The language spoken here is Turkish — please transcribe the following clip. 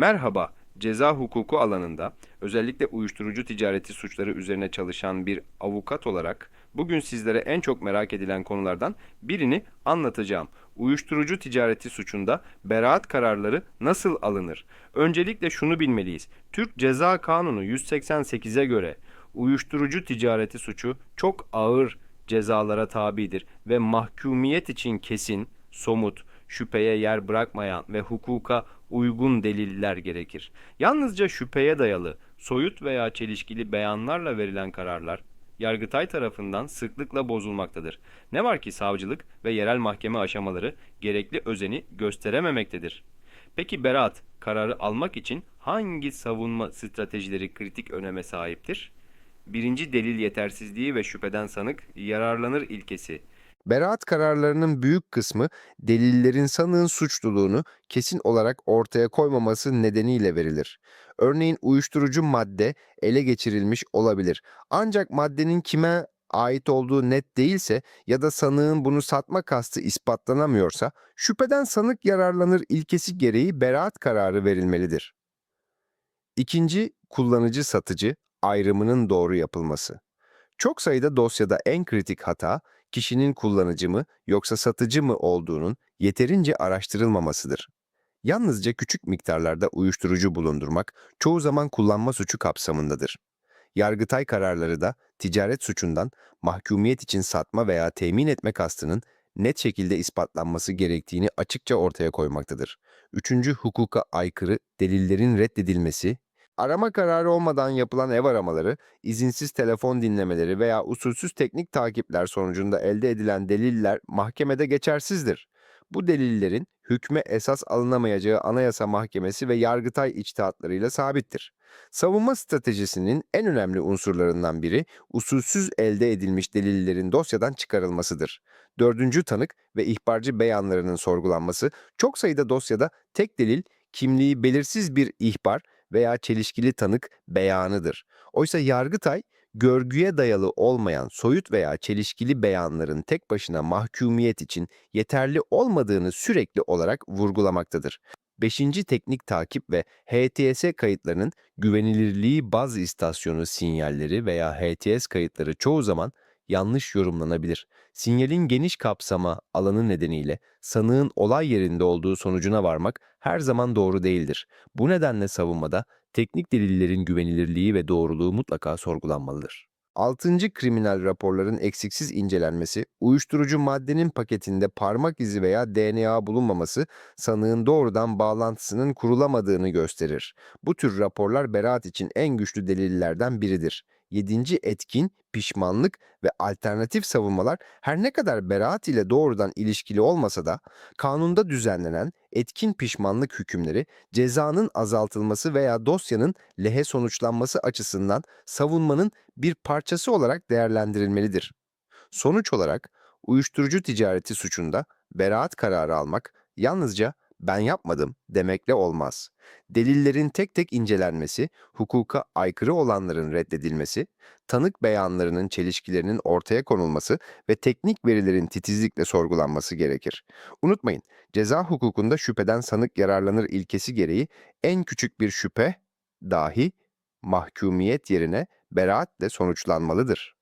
Merhaba, ceza hukuku alanında özellikle uyuşturucu ticareti suçları üzerine çalışan bir avukat olarak bugün sizlere en çok merak edilen konulardan birini anlatacağım. Uyuşturucu ticareti suçunda beraat kararları nasıl alınır? Öncelikle şunu bilmeliyiz. Türk Ceza Kanunu 188'e göre uyuşturucu ticareti suçu çok ağır cezalara tabidir ve mahkumiyet için kesin, somut, şüpheye yer bırakmayan ve hukuka uygun deliller gerekir. Yalnızca şüpheye dayalı, soyut veya çelişkili beyanlarla verilen kararlar Yargıtay tarafından sıklıkla bozulmaktadır. Ne var ki savcılık ve yerel mahkeme aşamaları gerekli özeni gösterememektedir. Peki beraat kararı almak için hangi savunma stratejileri kritik öneme sahiptir? Birinci delil yetersizliği ve şüpheden sanık yararlanır ilkesi. Beraat kararlarının büyük kısmı delillerin sanığın suçluluğunu kesin olarak ortaya koymaması nedeniyle verilir. Örneğin uyuşturucu madde ele geçirilmiş olabilir. Ancak maddenin kime ait olduğu net değilse ya da sanığın bunu satma kastı ispatlanamıyorsa şüpheden sanık yararlanır ilkesi gereği beraat kararı verilmelidir. İkinci, kullanıcı satıcı ayrımının doğru yapılması. Çok sayıda dosyada en kritik hata kişinin kullanıcı mı yoksa satıcı mı olduğunun yeterince araştırılmamasıdır. Yalnızca küçük miktarlarda uyuşturucu bulundurmak çoğu zaman kullanma suçu kapsamındadır. Yargıtay kararları da ticaret suçundan mahkumiyet için satma veya temin etme kastının net şekilde ispatlanması gerektiğini açıkça ortaya koymaktadır. Üçüncü hukuka aykırı delillerin reddedilmesi, arama kararı olmadan yapılan ev aramaları, izinsiz telefon dinlemeleri veya usulsüz teknik takipler sonucunda elde edilen deliller mahkemede geçersizdir. Bu delillerin hükme esas alınamayacağı Anayasa Mahkemesi ve Yargıtay içtihatlarıyla sabittir. Savunma stratejisinin en önemli unsurlarından biri usulsüz elde edilmiş delillerin dosyadan çıkarılmasıdır. Dördüncü tanık ve ihbarcı beyanlarının sorgulanması çok sayıda dosyada tek delil kimliği belirsiz bir ihbar veya çelişkili tanık beyanıdır. Oysa Yargıtay, görgüye dayalı olmayan soyut veya çelişkili beyanların tek başına mahkumiyet için yeterli olmadığını sürekli olarak vurgulamaktadır. Beşinci teknik takip ve HTS kayıtlarının güvenilirliği baz istasyonu sinyalleri veya HTS kayıtları çoğu zaman yanlış yorumlanabilir. Sinyalin geniş kapsama alanı nedeniyle sanığın olay yerinde olduğu sonucuna varmak her zaman doğru değildir. Bu nedenle savunmada teknik delillerin güvenilirliği ve doğruluğu mutlaka sorgulanmalıdır. Altıncı kriminal raporların eksiksiz incelenmesi, uyuşturucu maddenin paketinde parmak izi veya DNA bulunmaması sanığın doğrudan bağlantısının kurulamadığını gösterir. Bu tür raporlar beraat için en güçlü delillerden biridir. Yedinci etkin, pişmanlık ve alternatif savunmalar her ne kadar beraat ile doğrudan ilişkili olmasa da kanunda düzenlenen etkin pişmanlık hükümleri cezanın azaltılması veya dosyanın lehe sonuçlanması açısından savunmanın bir parçası olarak değerlendirilmelidir. Sonuç olarak uyuşturucu ticareti suçunda beraat kararı almak yalnızca ben yapmadım demekle olmaz. Delillerin tek tek incelenmesi, hukuka aykırı olanların reddedilmesi, tanık beyanlarının çelişkilerinin ortaya konulması ve teknik verilerin titizlikle sorgulanması gerekir. Unutmayın, ceza hukukunda şüpheden sanık yararlanır ilkesi gereği en küçük bir şüphe dahi mahkumiyet yerine beraatle sonuçlanmalıdır.